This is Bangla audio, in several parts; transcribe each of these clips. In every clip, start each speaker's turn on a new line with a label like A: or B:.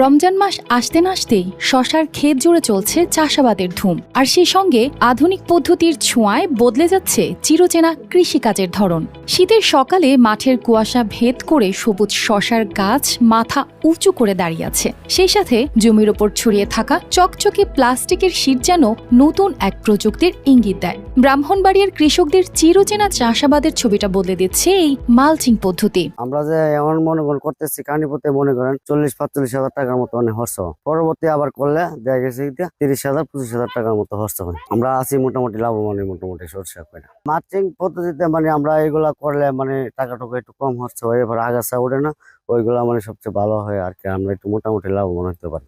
A: রমজান মাস আসতে না আসতেই শশার ক্ষেত জুড়ে চলছে চাষাবাদের ধুম। আর সেই সঙ্গে আধুনিক পদ্ধতির ছোঁয়ায় বদলে যাচ্ছে চিরচেনা কৃষিকাজের ধরন। শীতের সকালে মাঠের কুয়াশা ভেদ করে সবুজ শশার গাছ মাথা উঁচু করে দাঁড়িয়ে আছে। সেই সাথে জমির ওপর ছড়িয়ে থাকা চকচকে প্লাস্টিকের শীত যেন নতুন এক প্রযুক্তির ইঙ্গিত দেয়। ব্রাহ্মণবাড়িয়ার কৃষকদের চিরচেনা চাষাবাদের ছবিটা বদলে দিচ্ছে এই মালচিং পদ্ধতি।
B: আমরা যে এমন মনে করতেছি কানিপথে মনে করেন চল্লিশ পাঁচচল্লিশ হাজার টাকার মতো মানে হর্ষ হয়। পরবর্তী আবার করলে দেখা গেছে তিরিশ হাজার, পঁচিশ হাজার টাকার মতো হর্ষ হয়। আমরা আছি মোটামুটি লাভবান, মোটামুটি সরষে করে মার্চিং পদ্ধতিতে মানে আমরা এগুলা করলে মানে টাকা টাকা একটু কম খরচ হয়, এবার আগাছা ওঠে না, ওইগুলা মানে সবচেয়ে ভালো হয় আর কি, আমরা একটু মোটামুটি লাভবান হতে পারি।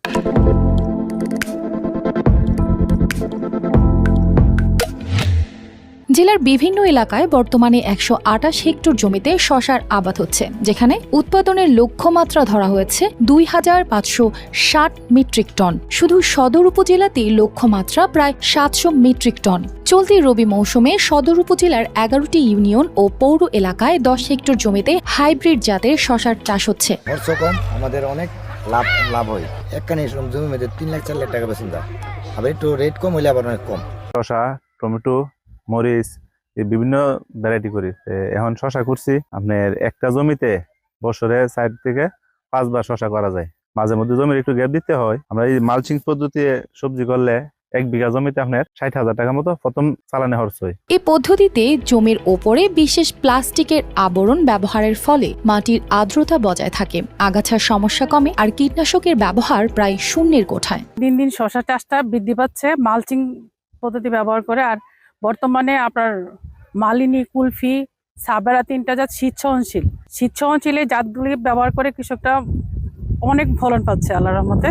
A: জেলার বিভিন্ন এলাকায় বর্তমানে একশো আটাশ হেক্টর জমিতে শশার আবাদ হচ্ছে যেখানে উৎপাদনের লক্ষ্যমাত্রা ধরা হয়েছে দুই হাজার পাঁচশো ষাট মেট্রিক টন। শুধু সদর উপজেলাতেই লক্ষ্যমাত্রা প্রায় সাতশো মেট্রিক টন। চলতি রবি মৌসুমে সদর উপজেলার এগারোটি ইউনিয়ন ও পৌর এলাকায় দশ হেক্টর জমিতে হাইব্রিড জাতের শশার চাষ হচ্ছে।
C: আমাদের অনেক লাভ লাভ হয়। একখানি জমি মধ্যে তিন লাখ চার লাখ টাকা আবার একটু রেট কম হইলে আবার অনেক কম।
D: শসা টমেটো মরিচ বিভিন্ন ভ্যারাইটি করি। এখন শসা করছি। আপনার একটা জমিতে বছরে সাইড থেকে পাঁচবার শসা করা যায়। মাঝে মধ্যে জমির একটু গ্যাপ দিতে হয়। আমরা এই মালচিং পদ্ধতি সবজি করলে এক বিঘা জমিতে আপনার ষাট হাজার টাকা মতো প্রথম চালানে খরচ হয়।
A: এই পদ্ধতিতে জমির ওপরে বিশেষ প্লাস্টিকের আবরণ ব্যবহারের ফলে মাটির আর্দ্রতা বজায় থাকে। আগাছার সমস্যা কমে আর কীটনাশকের ব্যবহার প্রায় শূন্যের কোঠায়।
E: দিন দিন শশা চাষটা বৃদ্ধি পাচ্ছে মালচিং পদ্ধতি ব্যবহার করে আর বর্তমানে আপনার মালিনী কুলফি সাবেরা তিনটা জাত শীত সহনশীল শীত সহনশীল এই জাতগুলি ব্যবহার করে কৃষকরা অনেক ফলন পাচ্ছে আল্লাহর রহমতে।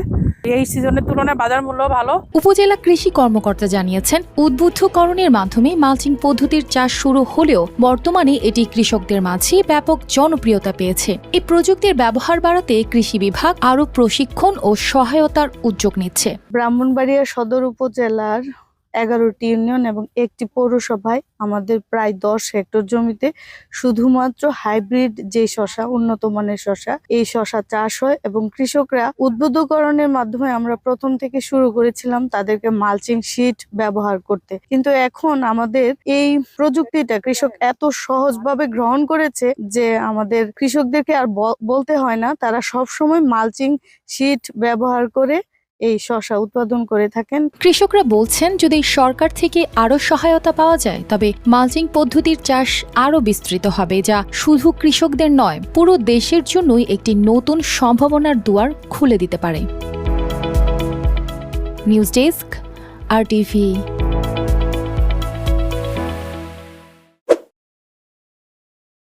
E: এই সিজনের তুলনায় বাজার মূল্য ভালো।
A: উপজেলা কৃষি কর্মকর্তা জানিয়েছেন উদ্বুদ্ধকরণের মাধ্যমে মালচিং পদ্ধতির চাষ শুরু হলেও বর্তমানে এটি কৃষকদের মাঝে ব্যাপক জনপ্রিয়তা পেয়েছে। এই প্রযুক্তির ব্যবহার বাড়াতে কৃষি বিভাগ আরও প্রশিক্ষণ ও সহায়তার উদ্যোগ নিচ্ছে।
F: ব্রাহ্মণবাড়িয়া সদর উপজেলার এগারোটি ইউনিয়ন এবং একটি পৌরসভায় আমাদের প্রায় দশ হেক্টর জমিতে শুধুমাত্র হাইব্রিড যে শশা, উন্নত মানের শশা, এই শশা চাষ হয় এবং কৃষকরা উদ্বুদ্ধকরণের মাধ্যমে আমরা প্রথম থেকে শুরু করেছিলাম তাদেরকে মালচিং শিট ব্যবহার করতে। কিন্তু এখন আমাদের এই প্রযুক্তিটা কৃষক এত সহজভাবে গ্রহণ করেছে যে আমাদের কৃষকদেরকে আর বলতে হয় না, তারা সব সময় মালচিং শিট ব্যবহার করে এই শশা উৎপাদন করে থাকেন।
A: কৃষকরা বলছেন, যদি সরকার থেকে আরও সহায়তা পাওয়া যায়, তবে মালচিং পদ্ধতির চাষ আরও বিস্তৃত হবে, যা শুধু কৃষকদের নয়, পুরো দেশের জন্যই একটি নতুন সম্ভাবনার দুয়ার খুলে দিতে পারে। News desk, R TV.